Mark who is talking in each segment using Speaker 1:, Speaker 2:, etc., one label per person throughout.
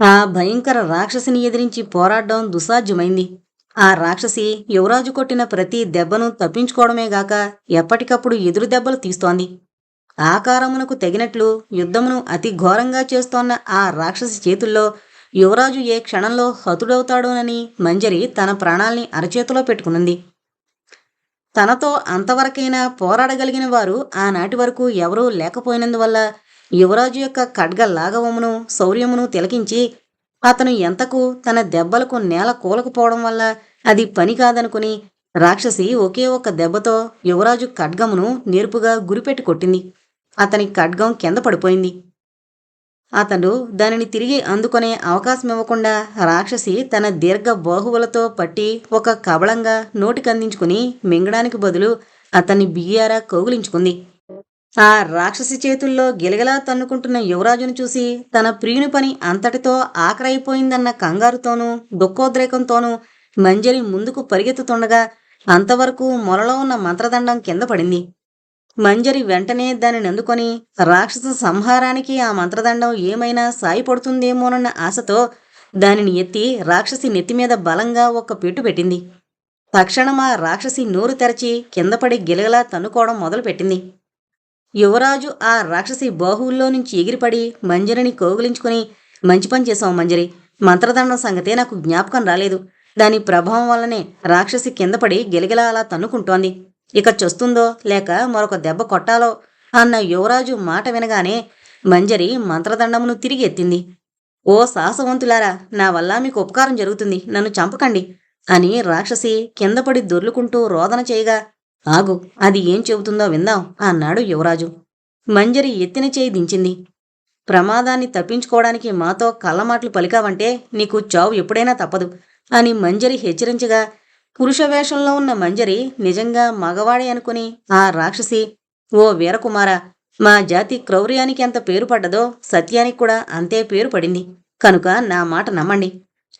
Speaker 1: ఆ భయంకర రాక్షసిని ఎదిరించి పోరాడడం దుసాధ్యమైంది ఆ రాక్షసి యువరాజు కొట్టిన ప్రతి దెబ్బను తప్పించుకోవడమేగాక ఎప్పటికప్పుడు ఎదురు దెబ్బలు తీస్తోంది. ఆకారమునకు తగినట్లు యుద్ధమును అతి ఘోరంగా చేస్తోన్న ఆ రాక్షసి చేతుల్లో యువరాజు ఏ క్షణంలో హతుడవుతాడోనని మంజరి తన ప్రాణాల్ని అరచేతిలో పెట్టుకునుంది. తనతో అంతవరకైనా పోరాడగలిగిన వారు ఆనాటి వరకు ఎవరూ లేకపోయినందువల్ల యువరాజు యొక్క ఖడ్గ లాఘవమును శౌర్యమును తిలకించి అతను ఎంతకు తన దెబ్బలకు నేల కూలకపోవడం వల్ల అది పని కాదనుకుని రాక్షసి ఒకే ఒక్క దెబ్బతో యువరాజు ఖడ్గమును నేర్పుగా గురిపెట్టి కొట్టింది. అతని ఖడ్గం కింద పడిపోయింది. అతడు దానిని తిరిగి అందుకునే అవకాశం ఇవ్వకుండా రాక్షసి తన దీర్ఘ బాహువులతో పట్టి ఒక కబళంగా నోటికందించుకుని మింగడానికి బదులు అతన్ని బియ్యారా కౌగులించుకుంది. ఆ రాక్షసి చేతుల్లో గిలగిలా తన్నుకుంటున్న యువరాజును చూసి తన ప్రియుని పని అంతటితో ఆఖరైపోయిందన్న కంగారుతోనూ దుఃఖోద్రేకంతోనూ మంజరి ముందుకు పరిగెత్తుతుండగా అంతవరకు మొలలో ఉన్న మంత్రదండం కింద పడింది. మంజరి వెంటనే దానిని అందుకొని రాక్షస సంహారానికి ఆ మంత్రదండం ఏమైనా సాయపడుతుందేమోనన్న ఆశతో దానిని ఎత్తి రాక్షసి నెత్తిమీద బలంగా ఒక్క పెట్టు పెట్టింది. తక్షణం ఆ రాక్షసి నోరు తెరచి కిందపడి గిలగలా తన్నుకోవడం మొదలుపెట్టింది. యువరాజు ఆ రాక్షసి బాహువుల్లో నుంచి ఎగిరిపడి మంజరిని కోగులించుకుని మంచి పని చేశావు మంజరి. మంత్రదండం సంగతే నాకు జ్ఞాపకం రాలేదు. దాని ప్రభావం వల్లనే రాక్షసి కిందపడి గిలగిలా అలా తన్నుకుంటోంది. ఇక చొస్తుందో లేక మరొక దెబ్బ కొట్టాలో? అన్న యువరాజు మాట వినగానే మంజరి మంత్రదండమును తిరిగి ఎత్తింది. ఓ సాహసవంతులారా నా వల్ల మీకు ఉపకారం జరుగుతుంది. నన్ను చంపకండి అని రాక్షసి కిందపడి దొర్లుకుంటూ రోదన చేయగా ఆగు అది ఏం చెబుతుందో విందాం అన్నాడు యువరాజు. మంజరి ఎత్తిన చేయి దించింది. ప్రమాదాన్ని తప్పించుకోవడానికి మాతో కళ్ళమాటలు పలికావంటే నీకు చావు ఎప్పుడైనా తప్పదు అని మంజరి హెచ్చరించగా పురుష వేషంలో ఉన్న మంజరి నిజంగా మగవాడే అనుకుని ఆ రాక్షసి ఓ వీరకుమార మా జాతి క్రౌర్యానికి ఎంత పేరు పడ్డదో సత్యానికి కూడా అంతే పేరు పడింది. కనుక నా మాట నమ్మండి.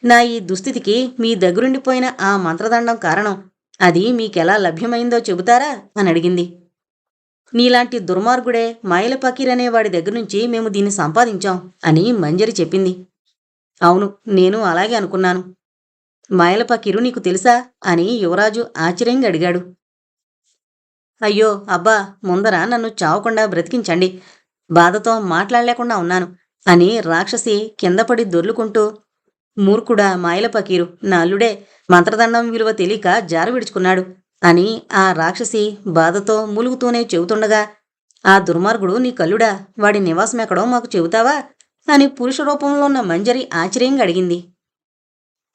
Speaker 1: నా ఈ దుస్థితికి మీ దగ్గరుండిపోయిన ఆ మంత్రదండం కారణం అది మీకెలా లభ్యమైందో చెబుతారా? అని అడిగింది. నీలాంటి దుర్మార్గుడే మాయల పకీర్ అనే వాడి దగ్గర నుంచి మేము దీన్ని సంపాదించాం అని మంజరి చెప్పింది. అవును నేను అలాగే అనుకున్నాను. మాయల పకీరు నీకు తెలుసా? అని యువరాజు ఆశ్చర్యంగా అడిగాడు. అయ్యో అబ్బా ముందర నన్ను చావకుండా బ్రతికించండి. బాధతో మాట్లాడలేకుండా ఉన్నాను అని రాక్షసి కిందపడి దొర్లుకుంటూ మూర్ఖుడా మాయల పకీరు నా అల్లుడే మంత్రదండం విలువ తెలియక జారు విడుచుకున్నాడు అని ఆ రాక్షసి బాధతో మూలుగుతూనే చెబుతుండగా ఆ దుర్మార్గుడు నీ కల్లుడా వాడి నివాసం ఎక్కడో మాకు చెబుతావా? అని పురుష రూపంలో ఉన్న మంజరి ఆశ్చర్యంగా అడిగింది.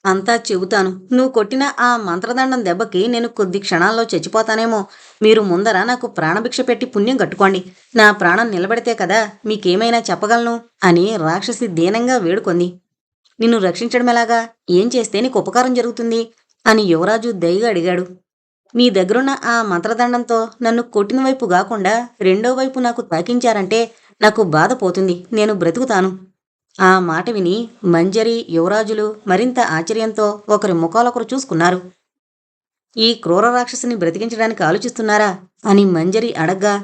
Speaker 1: అంతా చెబుతాను. నువ్వు కొట్టిన ఆ మంత్రదండం దెబ్బకి నేను కొద్ది క్షణాల్లో చచ్చిపోతానేమో. మీరు ముందర నాకు ప్రాణభిక్ష పెట్టి పుణ్యం కట్టుకోండి. నా ప్రాణం నిలబడితే కదా మీకేమైనా చెప్పగలను అని రాక్షసి దీనంగా వేడుకొంది. నిన్ను రక్షించడం ఎలాగా? ఏం చేస్తే నీకు ఉపకారం జరుగుతుంది? అని యువరాజు దయగా అడిగాడు. మీ దగ్గరున్న ఆ మంత్రదండంతో నన్ను కొట్టిన వైపు కాకుండా రెండో వైపు నాకు తాకించారంటే నాకు బాధ పోతుంది. నేను బ్రతుకుతాను. ఆ మాట విని మంజరి యువరాజులు మరింత ఆశ్చర్యంతో ఒకరి ముఖాలొకరు చూసుకున్నారు. ఈ క్రూర రాక్షసుని బ్రతికించడానికి ఆలోచిస్తున్నారా? అని మంజరి అడగ్గా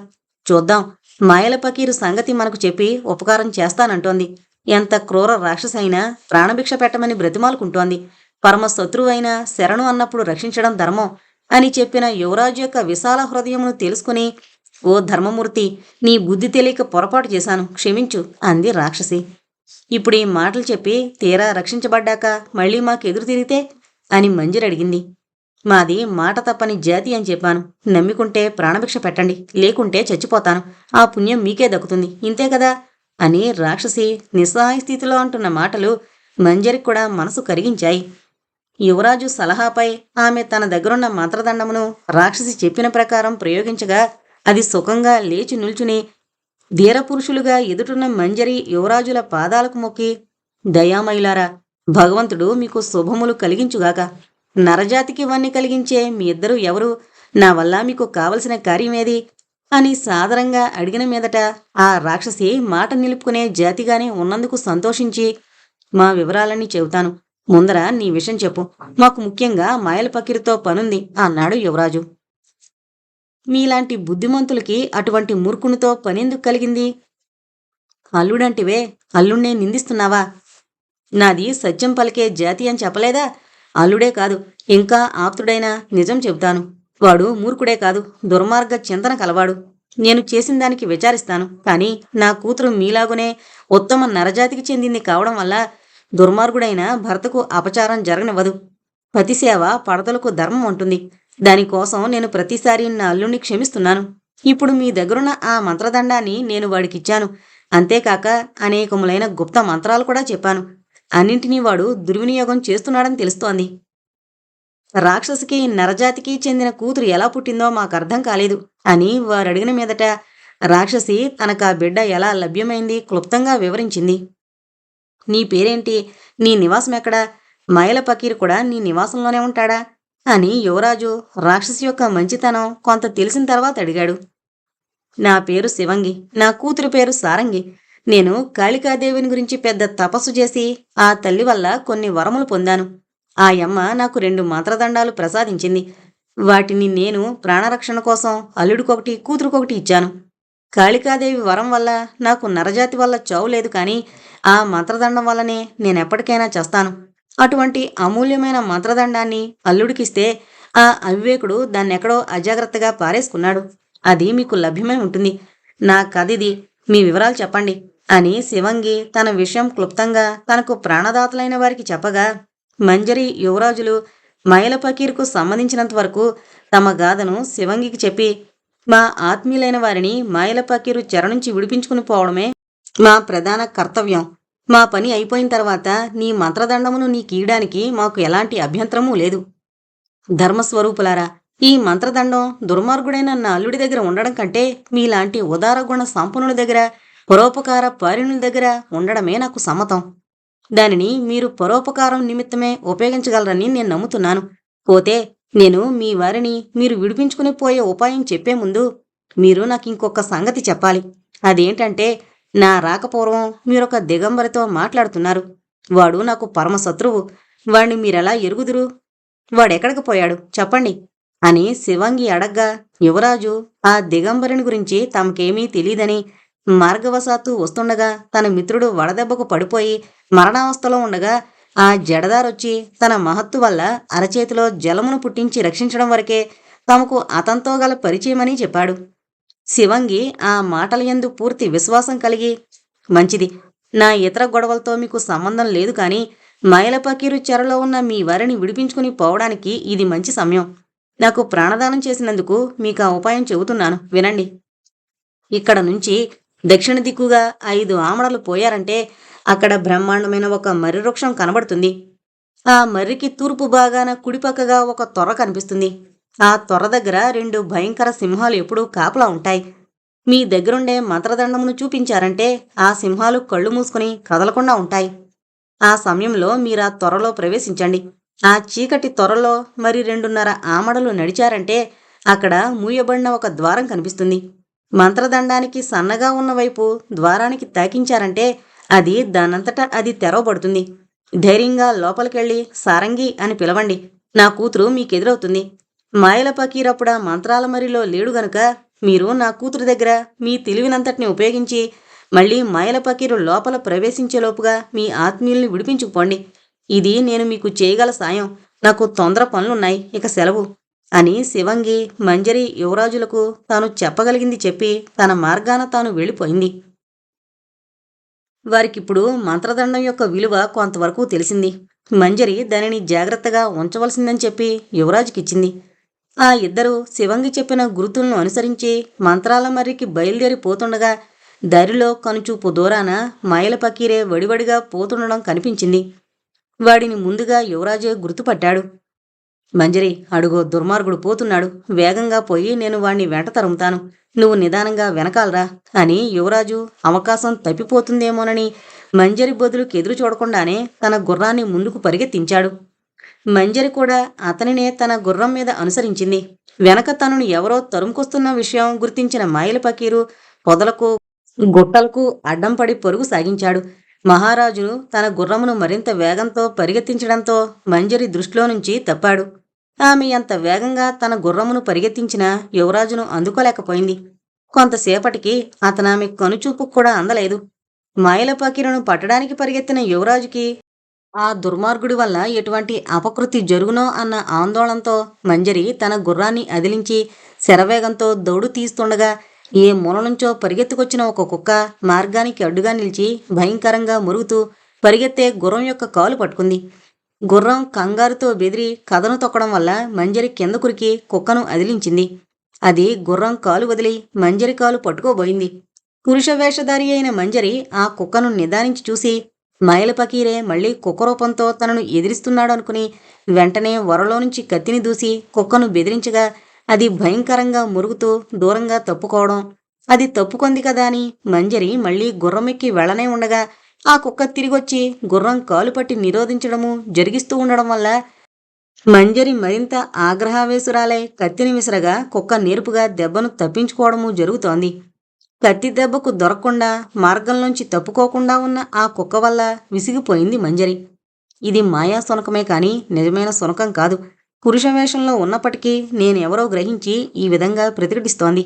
Speaker 1: చూద్దాం మాయల పకీరు సంగతి మనకు చెప్పి ఉపకారం చేస్తానంటోంది. ఎంత క్రూర రాక్షసైనా ప్రాణభిక్ష పెట్టమని బ్రతిమాలుకుంటోంది. పరమ శత్రువైన శరణు అన్నప్పుడు రక్షించడం ధర్మం అని చెప్పిన యువరాజు యొక్క విశాల హృదయమును తెలుసుకుని ఓ ధర్మమూర్తి నీ బుద్ధి తెలియక పొరపాటు చేశాను. క్షమించు అంది రాక్షసి. ఇప్పుడు ఈ మాటలు చెప్పి తీరా రక్షించబడ్డాక మళ్ళీ మాకు ఎదురు తిరిగితే? అని మంజరి అడిగింది. మాది మాట తప్పని జాతి అని చెప్పాను. నమ్మికుంటే ప్రాణభిక్ష పెట్టండి లేకుంటే చచ్చిపోతాను. ఆ పుణ్యం మీకే దక్కుతుంది. ఇంతే కదా? అని రాక్షసి నిస్సహాయ స్థితిలో అంటున్న మాటలు మంజరికి కూడా మనసు కరిగించాయి. యువరాజు సలహాపై ఆమె తన దగ్గరున్న మంత్రదండమును రాక్షసి చెప్పిన ప్రకారం ప్రయోగించగా అది సుఖంగా లేచి నిల్చుని ధీరపురుషులుగా ఎదుటున్న మంజరి యువరాజుల పాదాలకు మొక్కి దయామయులారా భగవంతుడు మీకు శుభములు కలిగించుగాక. నరజాతికి వన్ని కలిగించే మీ ఇద్దరు ఎవరు? నా వల్ల మీకు కావలసిన కార్యమేది? అని సాదరంగా అడిగిన మీదట ఆ రాక్షసి మాట నిలుపుకునే జాతిగానే ఉన్నందుకు సంతోషించి మా వివరాలన్నీ చెబుతాను. ముందర నీ విషయం చెప్పు. మాకు ముఖ్యంగా మాయల పకిరితో పనుంది అన్నాడు యువరాజు. మీలాంటి బుద్ధిమంతులకి అటువంటి మూర్ఖునితో పనెందుకు కలిగింది? అల్లుడంటివే అల్లుణ్ణే నిందిస్తున్నావా? నాది సత్యం పలికే జాతి అని చెప్పలేదా? అల్లుడే కాదు ఇంకా ఆప్తుడైనా నిజం చెబుతాను. వాడు మూర్ఖుడే కాదు దుర్మార్గ చింతన కలవాడు. నేను చేసిన దానికి విచారిస్తాను కానీ నా కూతురు మీలాగునే ఉత్తమ నరజాతికి చెందింది కావడం వల్ల దుర్మార్గుడైన భర్తకు అపచారం జరగనివ్వదు. పతిసేవ పడతలకు ధర్మం ఉంటుంది. దానికోసం నేను ప్రతిసారి నా అల్లుణ్ణి క్షమిస్తున్నాను. ఇప్పుడు మీ దగ్గరున్న ఆ మంత్రదండాన్ని నేను వాడికిచ్చాను. అంతేకాక అనేకములైన గుప్త మంత్రాలు కూడా చెప్పాను. అన్నింటినీ వాడు దుర్వినియోగం చేస్తున్నాడని తెలుస్తోంది. రాక్షసికి నరజాతికి చెందిన కూతురు ఎలా పుట్టిందో మాకు అర్థం కాలేదు. అని వారు అడిగిన మీదట రాక్షసి తనకు ఆ బిడ్డ ఎలా లభ్యమైంది క్లుప్తంగా వివరించింది. నీ పేరేంటి? నీ నివాసం ఎక్కడా? మైల పకీర్ కూడా నీ నివాసంలోనే ఉంటాడా? అని యువరాజు రాక్షసి యొక్క మంచితనం కొంత తెలిసిన తర్వాత అడిగాడు. నా పేరు శివంగి నా కూతురు పేరు సారంగి. నేను కాళికాదేవిని గురించి పెద్ద తపస్సు చేసి ఆ తల్లి వల్ల కొన్ని వరములు పొందాను. ఆ యమ్మ నాకు రెండు మంత్రదండాలు ప్రసాదించింది. వాటిని నేను ప్రాణరక్షణ కోసం అల్లుడికొకటి కూతురుకొకటి ఇచ్చాను. కాళికాదేవి వరం వల్ల నాకు నరజాతి వల్ల చావు లేదు కానీ ఆ మంత్రదండం వల్లనే నేనెప్పటికైనా చేస్తాను. అటువంటి అమూల్యమైన మంత్రదండాన్ని అల్లుడికిస్తే ఆ అవివేకుడు దాన్నెక్కడో అజాగ్రత్తగా పారేసుకున్నాడు. అది మీకు లభ్యమై ఉంటుంది. నా కదిది మీ వివరాలు చెప్పండి. అని శివంగి తన విషయం క్లుప్తంగా తనకు ప్రాణదాతలైన వారికి చెప్పగా మంజరి యువరాజులు మైలపకీర్కు సంబంధించినంత వరకు తమ గాథను శివంగికి చెప్పి మా ఆత్మీయులైన వారిని మాయల పకీరు చెర నుంచి విడిపించుకుని పోవడమే మా ప్రధాన కర్తవ్యం. మా పని అయిపోయిన తర్వాత నీ మంత్రదండమును నీకీయడానికి మాకు ఎలాంటి అభ్యంతరమూ లేదు. ధర్మస్వరూపులారా ఈ మంత్రదండం దుర్మార్గుడైన నా అల్లుడి దగ్గర ఉండడం కంటే మీలాంటి ఉదార గుణ సంపన్నుల దగ్గర పరోపకార పారిణుల దగ్గర ఉండడమే నాకు సమ్మతం. దానిని మీరు పరోపకారం నిమిత్తమే ఉపయోగించగలరని నేను నమ్ముతున్నాను. పోతే నేను మీ వారిని మీరు విడిపించుకుని పోయే ఉపాయం చెప్పే ముందు మీరు నాకు ఇంకొక సంగతి చెప్పాలి. అదేంటంటే నా రాకపూర్వం మీరొక దిగంబరితో మాట్లాడుతున్నారు. వాడు నాకు పరమశత్రువు వాణ్ణి మీరెలా ఎరుగుదురు? వాడెక్కడికి పోయాడు? చెప్పండి. అని శివంగి అడగ్గా యువరాజు ఆ దిగంబరిని గురించి తమకేమీ తెలియదని మార్గవశాత్తు వస్తుండగా తన మిత్రుడు వడదెబ్బకు పడిపోయి మరణావస్థలో ఉండగా ఆ జడదారొచ్చి తన మహత్తు వల్ల అరచేతిలో జలమును పుట్టించి రక్షించడం వరకే తమకు అతంతో గల పరిచయమని చెప్పాడు. శివంగి ఆ మాటల యందు పూర్తి విశ్వాసం కలిగి మంచిది నా ఇతర గొడవలతో మీకు సంబంధం లేదు కానీ మైలపకీరు చెరలో ఉన్న మీ వారిని విడిపించుకుని పోవడానికి ఇది మంచి సమయం. నాకు ప్రాణదానం చేసినందుకు మీకు ఆ ఉపాయం చెబుతున్నాను. వినండి. ఇక్కడ నుంచి దక్షిణ దిక్కుగా ఐదు ఆమడలు పోయారంటే అక్కడ బ్రహ్మాండమైన ఒక మర్రి వృక్షం కనబడుతుంది. ఆ మర్రికి తూర్పు భాగాన కుడిపక్కగా ఒక తొర కనిపిస్తుంది. ఆ త్వర దగ్గర రెండు భయంకర సింహాలు ఎప్పుడూ కాపలా ఉంటాయి. మీ దగ్గరుండే మంత్రదండమును చూపించారంటే ఆ సింహాలు కళ్ళు మూసుకుని కదలకుండా ఉంటాయి. ఆ సమయంలో మీరు ఆ త్వరలో ప్రవేశించండి. ఆ చీకటి త్వరలో మరి రెండున్నర ఆమడలు నడిచారంటే అక్కడ మూయబడిన ఒక ద్వారం కనిపిస్తుంది. మంత్రదండానికి సన్నగా ఉన్నవైపు ద్వారానికి తాకించారంటే అది దానంతటా అది తెరవబడుతుంది. ధైర్యంగా లోపలికెళ్ళి సారంగి అని పిలవండి. నా కూతురు మీకెదురవుతుంది. మాయల పకీరప్పుడా మంత్రాల మరిలో లేడు గనుక మీరు నా కూతురు దగ్గర మీ తెలివినంతటిని ఉపయోగించి మళ్ళీ మాయల పకీరు లోపల ప్రవేశించేలోపుగా మీ ఆత్మీయుల్ని విడిపించుకుపోండి. ఇది నేను మీకు చేయగల సాయం. నాకు తొందర పనులున్నాయి. ఇక సెలవు. అని శివంగి మంజరి యువరాజులకు తాను చెప్పగలిగింది చెప్పి తన మార్గాన తాను వెళ్ళిపోయింది. వారికిప్పుడు మంత్రదండం యొక్క విలువ కొంతవరకు తెలిసింది. మంజరి దానిని జాగ్రత్తగా ఉంచవలసిందని చెప్పి యువరాజుకిచ్చింది. ఆ ఇద్దరు శివంగి చెప్పిన గురుతులను అనుసరించి మంత్రాల మర్రికి బయలుదేరి పోతుండగా దారిలో కనుచూపు దూరాన మాయల పకీరే వడివడిగా పోతుండడం కనిపించింది. వాడిని ముందుగా యువరాజే గుర్తుపట్టాడు. మంజరి అడుగో దుర్మార్గుడు పోతున్నాడు. వేగంగా పోయి నేను వాణ్ణి వెంట తరుముతాను. నువ్వు నిదానంగా వెనకాలరా అని యువరాజు అవకాశం తప్పిపోతుందేమోనని మంజరి బదులుకి ఎదురు చూడకుండానే తన గుర్రాన్ని ముందుకు పరిగెత్తించాడు. మంజరి కూడా అతనినే తన గుర్రం మీద అనుసరించింది. వెనక తనను ఎవరో తరుముకొస్తున్న విషయం గుర్తించిన మాయల పకీరు పొదలకు గుట్టలకు అడ్డం పడి పొరుగు సాగించాడు. మహారాజును తన గుర్రమును మరింత వేగంతో పరిగెత్తించడంతో మంజరి దృష్టిలో నుంచి తప్పాడు. ఆమె అంత వేగంగా తన గుర్రమును పరిగెత్తించిన యువరాజును అందుకోలేకపోయింది. కొంతసేపటికి అతనామె కనుచూపుకు కూడా అందలేదు. మాయలపాకిరను పట్టడానికి పరిగెత్తిన యువరాజుకి ఆ దుర్మార్గుడి వల్ల ఎటువంటి అపకృతి జరుగునో అన్న ఆందోళనతో మంజరి తన గుర్రాన్ని అదిలించి శరవేగంతో దౌడు తీస్తుండగా ఏ మూల నుంచో పరిగెత్తుకొచ్చిన ఒక కుక్క మార్గానికి అడ్డుగా నిలిచి భయంకరంగా మురుగుతూ పరిగెత్తే గుర్రం యొక్క కాలు పట్టుకుంది. గుర్రం కంగారుతో బెదిరి కథను తొక్కడం వల్ల మంజరి కింద కురికి కుక్కను అదిలించింది. అది గుర్రం కాలు వదిలి మంజరి కాలు పట్టుకోబోయింది. పురుష వేషధారి అయిన మంజరి ఆ కుక్కను నిదానించి చూసి మైల పకీరే మళ్ళీ కుక్క రూపంతో తనను ఎదిరిస్తున్నాడు అనుకుని వెంటనే వరలో నుంచి కత్తిని దూసి కుక్కను బెదిరించగా అది భయంకరంగా మురుగుతూ దూరంగా తప్పుకోవడం. అది తప్పుకొంది కదా అని మంజరి మళ్ళీ గుర్రమెక్కి వెళ్ళనే ఉండగా ఆ కుక్క తిరిగొచ్చి గుర్రం కాలు పట్టి నిరోధించడము జరిగిస్తూ ఉండడం వల్ల మంజరి మరింత ఆగ్రహావేశురాలై కత్తిని విసరగా కుక్క నేర్పుగా దెబ్బను తప్పించుకోవడము జరుగుతోంది. కత్తి దెబ్బకు దొరకకుండా మార్గంలోంచి తప్పుకోకుండా ఉన్న ఆ కుక్క వల్ల విసిగిపోయింది మంజరి. ఇది మాయా సునకమే కాని నిజమైన సునకం కాదు. పురుష వేషంలో ఉన్నప్పటికీ నేనెవరో గ్రహించి ఈ విధంగా ప్రతిఘటిస్తోంది.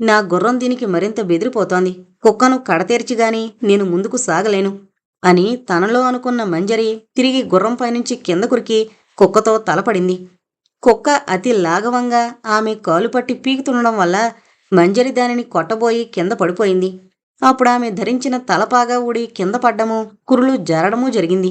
Speaker 1: నా గుర్రం దీనికి మరింత బెదిరిపోతోంది. కుక్కను కడతేర్చిగాని నేను ముందుకు సాగలేను అని తనలో అనుకున్న మంజరి తిరిగి గుర్రంపై నుంచి కింద కురికి కుక్కతో తలపడింది. కుక్క అతి లాఘవంగా ఆమె కాలు పట్టి పీకుతుండడం వల్ల మంజరి దానిని కొట్టబోయి కింద పడిపోయింది. అప్పుడు ఆమె ధరించిన తలపాగా ఊడి కింద పడ్డము కురులు జరడము జరిగింది.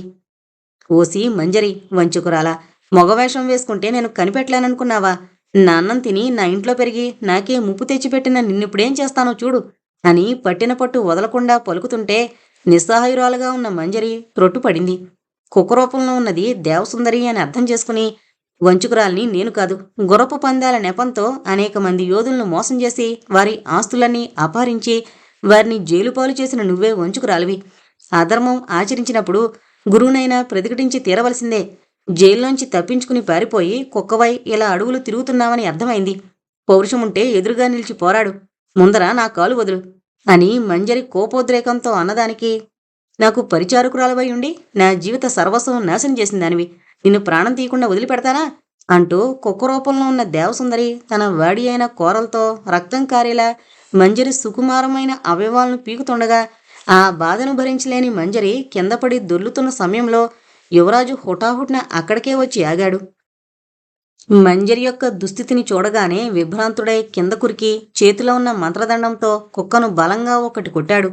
Speaker 1: ఓసి మంజరి వంచుకురాలా మగవేషం వేసుకుంటే నేను కనిపెట్టలేననుకున్నావా? నా అన్నం తిని నా ఇంట్లో పెరిగి నాకే ముప్పు తెచ్చిపెట్టిన నిన్నిప్పుడేం చేస్తానో చూడు అని పట్టిన పట్టు వదలకుండా పలుకుతుంటే నిస్సహాయురాలుగా ఉన్న మంజరి రొట్టుపడింది కుక్క రూపంలో ఉన్నది దేవసుందరి అని అర్థం చేసుకుని వంచుకురాల్ని నేను కాదు గుర్రపు పందాల నెపంతో అనేక మంది యోధులను మోసం చేసి వారి ఆస్తులన్నీ అపహరించి వారిని జైలుపాలు చేసిన నువ్వే వంచుకురాలివి. అధర్మం ఆచరించినప్పుడు గురువునైనా ప్రతిఘటించి తీరవలసిందే. జైల్లోంచి తప్పించుకుని పారిపోయి కుక్కవై ఇలా అడుగులు తిరుగుతున్నావని అర్థమైంది. పౌరుషముంటే ఎదురుగా నిలిచి పోరాడు. ముందర నా కాలు వదులు అని మంజరి కోపోద్రేకంతో అన్నదానికి నాకు పరిచారకురాలవై ఉండి నా జీవిత సర్వస్వం నాశనం చేసిందానివి. నిన్ను ప్రాణం తీయకుండా వదిలిపెడతానా? అంటూ కుక్క రూపంలో ఉన్న దేవసుందరి తన వాడి అయిన కోరలతో రక్తం కారేలా మంజరి సుకుమారమైన అవయవాలను పీకుతుండగా ఆ బాధను భరించలేని మంజరి కిందపడి దొర్లుతున్న సమయంలో యువరాజు హుటాహుటిన అక్కడికే వచ్చి ఆగాడు. మంజరి యొక్క దుస్థితిని చూడగానే విభ్రాంతుడై కింద కురికి చేతిలో ఉన్న మంత్రదండంతో కుక్కను బలంగా ఒకటి కొట్టాడు.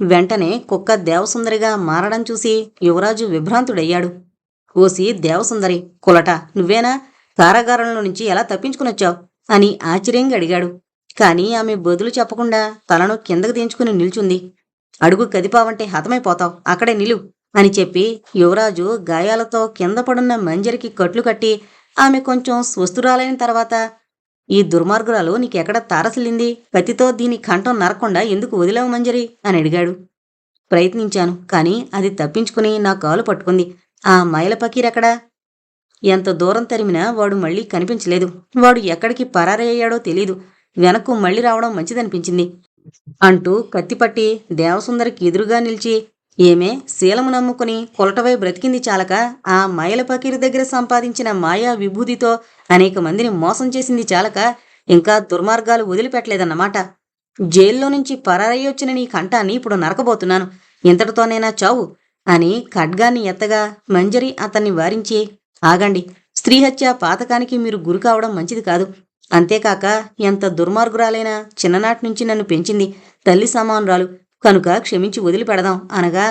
Speaker 1: వెంటనే కుక్క దేవసుందరిగా మారడం చూసి యువరాజు విభ్రాంతుడయ్యాడు. ఓసి దేవసుందరి కులట నువ్వేనా? కారాగారంలో నుంచి ఎలా తప్పించుకునొచ్చావు అని ఆశ్చర్యంగా అడిగాడు. కాని ఆమె బదులు చెప్పకుండా తలను కిందకు దించుకుని నిల్చుంది. అడుగు కదిపావంటే హతమైపోతావు. అక్కడే నిలువు అని చెప్పి యువరాజు గాయాలతో కింద పడున్న మంజరికి కట్లు కట్టి ఆమె కొంచెం స్వస్థురాలైన తర్వాత ఈ దుర్మార్గురాలు నీకెక్కడ తారసిల్లింది? కత్తితో దీని కంఠం నరకుండా ఎందుకు వదిలావు మంజరి అని అడిగాడు. ప్రయత్నించాను కానీ అది తప్పించుకుని నా కాలు పట్టుకుంది. ఆ మైల పకీరెక్కడా ఎంత దూరం తరిమినా వాడు మళ్ళీ కనిపించలేదు. వాడు ఎక్కడికి పరారయ్యాడో తెలీదు. వెనక్కు మళ్ళీ రావడం మంచిదనిపించింది అంటూ కత్తిపట్టి దేవసుందరికి ఎదురుగా నిలిచి ఏమే? శీలము నమ్ముకుని కొలటవై బ్రతికింది చాలక ఆ మైల పకీరు దగ్గర సంపాదించిన మాయా విభూతితో అనేక మందిని మోసం చేసింది చాలక ఇంకా దుర్మార్గాలు వదిలిపెట్టలేదన్నమాట. జైల్లో నుంచి పరారయ్యొచ్చిన నీ కంఠాన్ని ఇప్పుడు నరకబోతున్నాను. ఇంతటితోనైనా చావు అని ఖడ్గాన్ని ఎత్తగా మంజరి అతన్ని వారించి ఆగండి స్త్రీహత్య పాతకానికి మీరు గురి కావడం మంచిది కాదు. అంతేకాక ఎంత దుర్మార్గురాలైనా చిన్ననాటి నుంచి నన్ను పెంచింది తల్లి సమానురాలు. కనుక క్షమించి వదిలిపెడదాం అనగా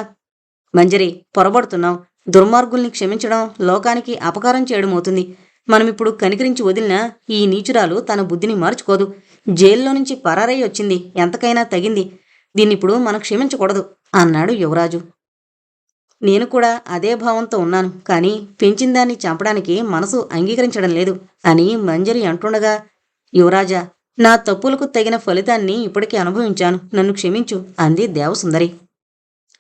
Speaker 1: మంజరి పొరబడుతున్నాం. దుర్మార్గుల్ని క్షమించడం లోకానికి అపకారం చేయడం అవుతుంది. మనమిప్పుడు కనికరించి వదిలినా ఈ నీచురాలు తన బుద్ధిని మార్చుకోదు. జైల్లో నుంచి పరారై వచ్చింది. ఎంతకైనా తగింది. దీన్నిప్పుడు మనం క్షమించకూడదు అన్నాడు యువరాజు. నేను కూడా అదే భావంతో ఉన్నాను. కానీ పెంచిన దాన్ని చంపడానికి మనసు అంగీకరించడం లేదు అని మంజరి అంటుండగా యువరాజా నా తప్పులకు తగిన ఫలితాన్ని ఇప్పటికీ అనుభవించాను. నన్ను క్షమించు అంది దేవసుందరి.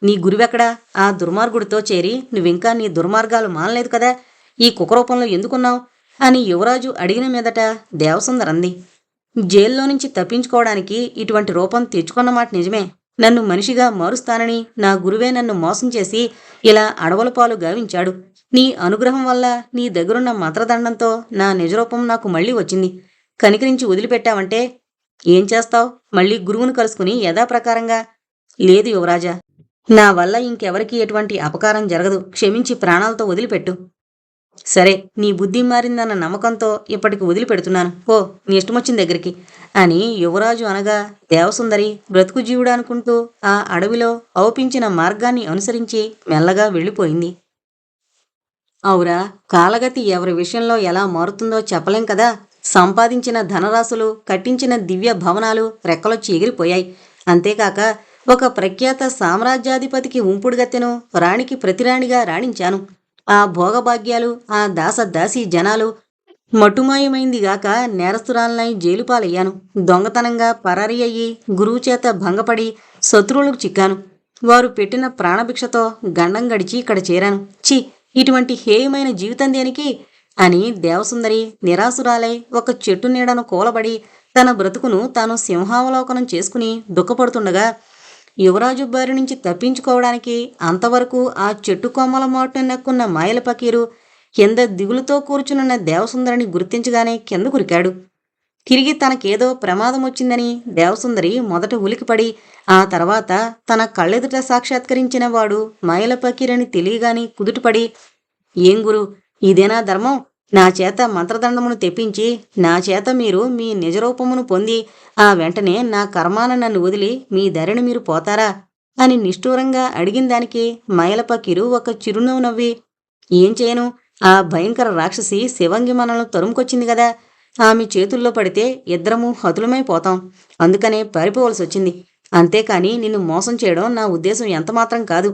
Speaker 1: నీ గురువెక్కడా? ఆ దుర్మార్గుడితో చేరి నువ్వింకా నీ దుర్మార్గాలు మానలేదు కదా? ఈ కుక్క రూపంలో ఎందుకున్నావు? అని యువరాజు అడిగిన మీదట దేవసుందర్ అంది. జైల్లో నుంచి తప్పించుకోవడానికి ఇటువంటి రూపం తెచ్చుకున్న మాట నిజమే. నన్ను మనిషిగా మారుస్తానని నా గురువే నన్ను మోసం చేసి ఇలా అడవుల పాలు గావించాడు. నీ అనుగ్రహం వల్ల నీ దగ్గరున్న మంత్రదండంతో నా నిజరూపం నాకు మళ్ళీ వచ్చింది. కనికరించి వదిలిపెట్టావంటే ఏం చేస్తావు? మళ్ళీ గురువును కలుసుకుని యథాప్రకారంగా లేదు యువరాజా నా వల్ల ఇంకెవరికి ఎటువంటి అపకారం జరగదు. క్షమించి ప్రాణాలతో వదిలిపెట్టు. సరే నీ బుద్ధి మారిందన్న నమ్మకంతో ఇప్పటికి వదిలిపెడుతున్నాను. ఓ నీ ఇష్టమొచ్చిన దగ్గరికి అని యువరాజు అనగా దేవసుందరి బ్రతుకు జీవుడు అనుకుంటూ ఆ అడవిలో ఔపించిన మార్గాన్ని అనుసరించి మెల్లగా వెళ్ళిపోయింది. అవురా కాలగతి ఎవరి విషయంలో ఎలా మారుతుందో చెప్పలేం కదా? సంపాదించిన ధనరాశులు కట్టించిన దివ్య భవనాలు రెక్కలొచ్చి ఎగిరిపోయాయి. అంతేకాక ఒక ప్రఖ్యాత సామ్రాజ్యాధిపతికి ఉంపుడుగత్తెను రాణికి ప్రతిరాణిగా రాణించాను. ఆ భోగభాగ్యాలు ఆ దాస దాసి జనాలు మటుమాయమైందిగాక నేరస్తురాలనై జైలుపాలయ్యాను. దొంగతనంగా పరారీ అయ్యి గురువు చేత భంగపడి శత్రువులకు చిక్కాను. వారు పెట్టిన ప్రాణభిక్షతో గండం గడిచి ఇక్కడ చేరాను. ఛీ ఇటువంటి హేయమైన జీవితం దేనికి? అని దేవసుందరి నిరాసురాలై ఒక చెట్టు నీడను కూలబడి తన బ్రతుకును తాను సింహావలోకనం చేసుకుని దుఃఖపడుతుండగా యువరాజు బారి నుంచి తప్పించుకోవడానికి అంతవరకు ఆ చెట్టు కొమ్మల మాటున నెక్కున్న మాయల పకీరు కింద దిగులుతో కూర్చునున్న దేవసుందరిని గుర్తించగానే కింద కురికాడు. తిరిగి తనకేదో ప్రమాదం వచ్చిందని దేవసుందరి మొదట ఉలికిపడి ఆ తర్వాత తన కళ్ళెదుట సాక్షాత్కరించిన వాడు మాయల పకీరని తెలియగాని కుదుటపడి ఏం గురు ఇదేనా ధర్మం? నా చేత మంత్రదండమును తెప్పించి నా చేత మీరు మీ నిజరూపమును పొంది ఆ వెంటనే నా కర్మాన నన్ను వదిలి మీ ధరిని మీరు పోతారా? అని నిష్ఠూరంగా అడిగిన దానికి మైల ఒక చిరునవ్వు నవ్వి ఏం చేయను? ఆ భయంకర రాక్షసి శివంగి మనల్ని తరుముకొచ్చింది కదా. ఆమె చేతుల్లో పడితే ఇద్దరము హతులమైపోతాం అందుకనే పారిపోవలసి వచ్చింది. అంతేకాని నిన్ను మోసం చేయడం నా ఉద్దేశం ఎంతమాత్రం కాదు.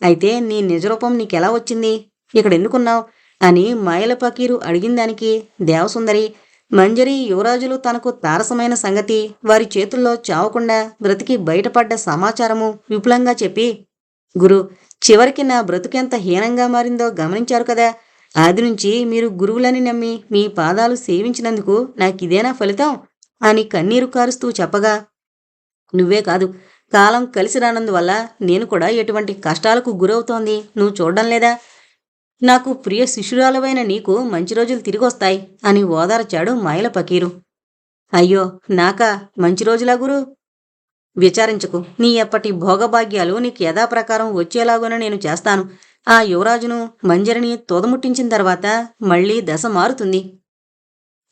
Speaker 1: అయితే నీ నిజరూపం నీకెలా వచ్చింది? ఇక్కడ ఎందుకున్నావు అని మాయల పకీరు అడిగిన దానికి దేవసుందరి మంజరి యువరాజులు తనకు తారసమైన సంగతి వారి చేతుల్లో చావకుండా బ్రతికి బయటపడ్డ సమాచారము విపులంగా చెప్పి గురు చివరికి నా బ్రతుకెంత హీనంగా మారిందో గమనించారు కదా. ఆది నుంచి మీరు గురువులని నమ్మి మీ పాదాలు సేవించినందుకు నాకిదేనా ఫలితం అని కన్నీరు కారుస్తూ చెప్పగా నువ్వే కాదు. కాలం కలిసి రానందువల్ల నేను కూడా ఎటువంటి కష్టాలకు గురవుతోంది. నువ్వు చూడడం లేదా? నాకు ప్రియ శిష్యురాలవైన నీకు మంచి రోజులు తిరిగొస్తాయి అని ఓదార్చాడు మాయల పకీరు. అయ్యో నాకా? మంచి రోజులా గురు? విచారించకు. నీ ఎప్పటి భోగభాగ్యాలు నీకు యథాప్రకారం వచ్చేలాగున నేను చేస్తాను. ఆ యువరాజును మంజరిని తోదముట్టించిన తర్వాత మళ్ళీ దశ మారుతుంది.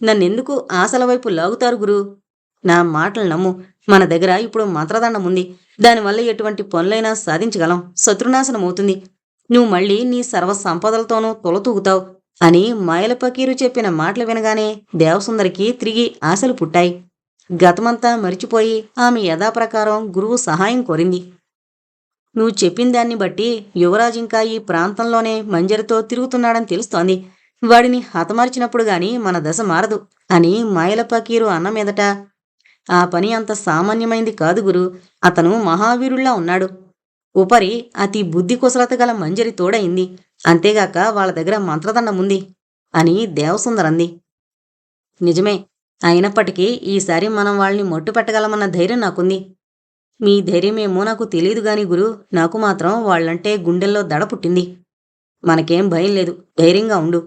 Speaker 1: నన్నెందుకు ఆశల వైపు లాగుతారు గురు? నా మాటలు నమ్ము. మన దగ్గర ఇప్పుడు మంత్రదండం ఉంది. దానివల్ల ఎటువంటి పనులైనా సాధించగలం. శత్రునాశనం అవుతుంది నువ్వు మళ్ళీ నీ సర్వ సంపదలతోనూ తొలతూగుతావు అని మాయల పకీరు చెప్పిన మాటలు వినగానే దేవసుందరికి తిరిగి ఆశలు పుట్టాయి. గతమంతా మరిచిపోయి ఆమె యథాప్రకారం గురువు సహాయం కోరింది. నువ్వు చెప్పిన దాన్ని బట్టి యువరాజు ఇంకా ఈ ప్రాంతంలోనే మంజరితో తిరుగుతున్నాడని తెలుస్తోంది. వాడిని హతమార్చినప్పుడు గాని మన దశ మారదు అని మాయల పకీరు అన్న మీదట ఆ పని అంత సామాన్యమైంది కాదు గురు. అతను మహావీరుల్లా ఉన్నాడు. ఉపరి అతి బుద్ధి కుశలత గల మంజరి తోడైంది అంతేగాక వాళ్ళ దగ్గర మంత్రదండం ఉంది అని దేవసుందరంది నిజమే అయినప్పటికీ ఈసారి మనం వాళ్ళని మట్టుపెట్టగలమన్న ధైర్యం నాకుంది. మీ ధైర్యమేమో నాకు తెలియదు గాని గురు నాకు మాత్రం వాళ్ళంటే గుండెల్లో దడ పుట్టింది. మనకేం భయం లేదు ధైర్యంగా ఉండు.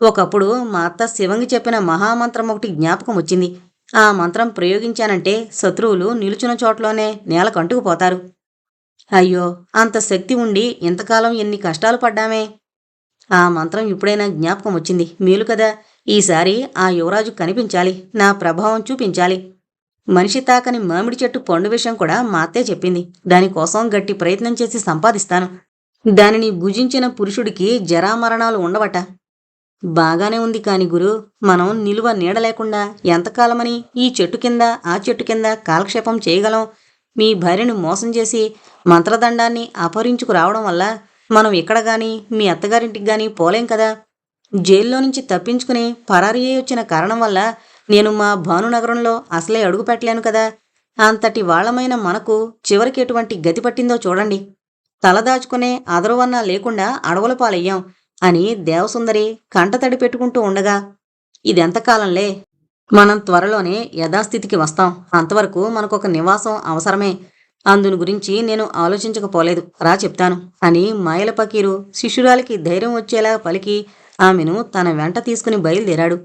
Speaker 1: ఒకప్పుడు మా అత్త శివంగి చెప్పిన మహామంత్రం ఒకటి జ్ఞాపకం వచ్చింది. ఆ మంత్రం ప్రయోగించానంటే శత్రువులు నిలుచున్న చోట్లోనే నేల కంటుకుపోతారు. అయ్యో అంత శక్తి ఉండి ఇంతకాలం ఎన్ని కష్టాలు పడ్డామే. ఆ మంత్రం ఇప్పుడైనా జ్ఞాపకం వచ్చింది. మేలు కదా. ఈసారి ఆ యువరాజు కనిపించాలి. నా ప్రభావం చూపించాలి. మనిషి తాకని మామిడి చెట్టు పండు విషయం కూడా మా అత్తే చెప్పింది. దానికోసం గట్టి ప్రయత్నం చేసి సంపాదిస్తాను. దానిని భుజించిన పురుషుడికి జరామరణాలు ఉండవట. బాగానే ఉంది కాని గురు మనం నిలువ నీడలేకుండా ఎంతకాలమని ఈ చెట్టు కింద ఆ చెట్టు కింద కాలక్షేపం చేయగలం? మీ భార్యను మోసం చేసి మంత్రదండాన్ని అపహరించుకు రావడం వల్ల మనం ఇక్కడ గాని మీ అత్తగారింటికి గాని పోలేం కదా? జైల్లో నుంచి తప్పించుకుని పరారీ అయి వచ్చిన కారణం వల్ల నేను మా భానునగరంలో అసలే అడుగు పెట్టలేను కదా? అంతటి వాళ్ళమైన మనకు చివరికి ఎటువంటి గతి పట్టిందో చూడండి. తలదాచుకునే అదరువన్నా లేకుండా అడవుల పాలయ్యాం అని దేవసుందరి కంటతడి పెట్టుకుంటూ ఉండగా ఇదెంతకాలంలే మనం త్వరలోనే యథాస్థితికి వస్తాం. అంతవరకు మనకొక నివాసం అవసరమే. అందుని గురించి నేను ఆలోచించకపోలేదు. రా చెప్తాను. అని మాయల పకీరు శిష్యురాలికి ధైర్యం వచ్చేలా పలికి ఆమెను తన వెంట తీసుకుని బయలుదేరాడు.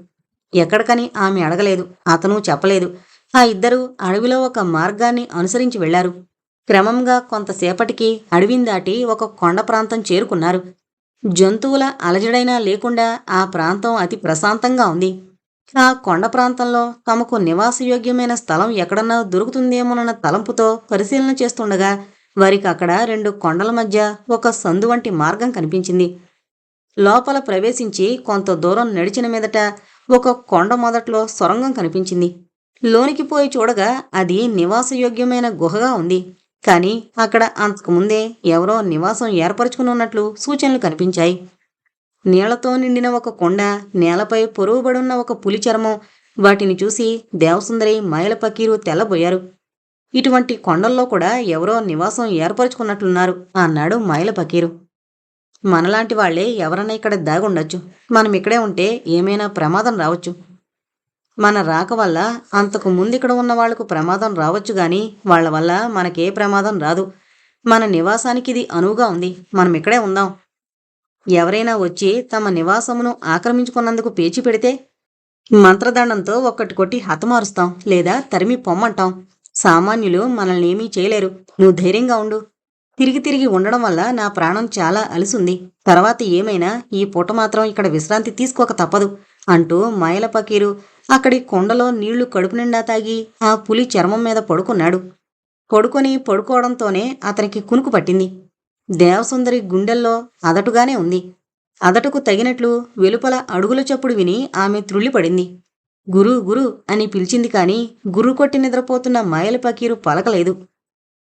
Speaker 1: ఎక్కడికని ఆమె అడగలేదు. అతను చెప్పలేదు. ఆ ఇద్దరు అడవిలో ఒక మార్గాన్ని అనుసరించి వెళ్ళారు క్రమంగా కొంతసేపటికి అడవిని దాటి ఒక కొండ ప్రాంతం చేరుకున్నారు. జంతువుల అలజడైనా లేకుండా ఆ ప్రాంతం అతి ప్రశాంతంగా ఉంది. ఆ కొండ ప్రాంతంలో తమకు నివాసయోగ్యమైన స్థలం ఎక్కడన్నా దొరుకుతుందేమోనన్న తలంపుతో పరిశీలన చేస్తుండగా వారికి అక్కడ రెండు కొండల మధ్య ఒక సందు వంటి మార్గం కనిపించింది. లోపల ప్రవేశించి కొంత దూరం నడిచిన మీదట ఒక కొండ మొదట్లో సొరంగం కనిపించింది. లోనికి పోయి చూడగా అది నివాసయోగ్యమైన గుహగా ఉంది. కానీ అక్కడ అంతకుముందే ఎవరో నివాసం ఏర్పరచుకుని ఉన్నట్లు సూచనలు కనిపించాయి. నీళ్ళతో నిండిన ఒక కొండ నేలపై పొరుగుబడున్న ఒక పులి చర్మం. వాటిని చూసి దేవసుందరి మైల పకీరు తెల్లబోయారు. ఇటువంటి కొండల్లో కూడా ఎవరో నివాసం ఏర్పరచుకున్నట్లున్నారు అన్నాడు మైల పకీరు. మనలాంటి వాళ్ళే ఎవరన్నా ఇక్కడ దాగుండొచ్చు. మనం ఇక్కడే ఉంటే ఏమైనా ప్రమాదం రావచ్చు. మన రాక వల్ల అంతకు ముందు ఇక్కడ ఉన్న వాళ్ళకు ప్రమాదం రావచ్చు గాని వాళ్ళ వల్ల మనకే ప్రమాదం రాదు. మన నివాసానికి ఇది అనువుగా ఉంది. మనం ఇక్కడే ఉందాం. ఎవరైనా వచ్చి తమ నివాసమును ఆక్రమించుకున్నందుకు పేచి పెడితే మంత్రదండంతో ఒక్కటి కొట్టి హతమారుస్తాం లేదా తరిమి పొమ్మంటాం. సామాన్యులు మనల్ని ఏమీ చేయలేరు. నువ్వు ధైర్యంగా ఉండు. తిరిగి తిరిగి ఉండడం వల్ల నా ప్రాణం చాలా అలసుంది. తర్వాత ఏమైనా ఈ పూట మాత్రం ఇక్కడ విశ్రాంతి తీసుకోక తప్పదు అంటూ మైల పకీరు అక్కడి కొండలో నీళ్ళు కడుపు నిండా తాగి ఆ పులి చర్మం మీద పడుకున్నాడు. పడుకొని పడుకోవడంతోనే అతనికి కునుకు పట్టింది. దేవసుందరి గుండెల్లో అదటుగానే ఉంది. అదటకు తగినట్లు వెలుపల అడుగుల చప్పుడు విని ఆమె త్రుళ్ళిపడింది. గురు గురు అని పిలిచింది కాని గురు కొట్టి నిద్రపోతున్న మాయల పకీరు పలకలేదు.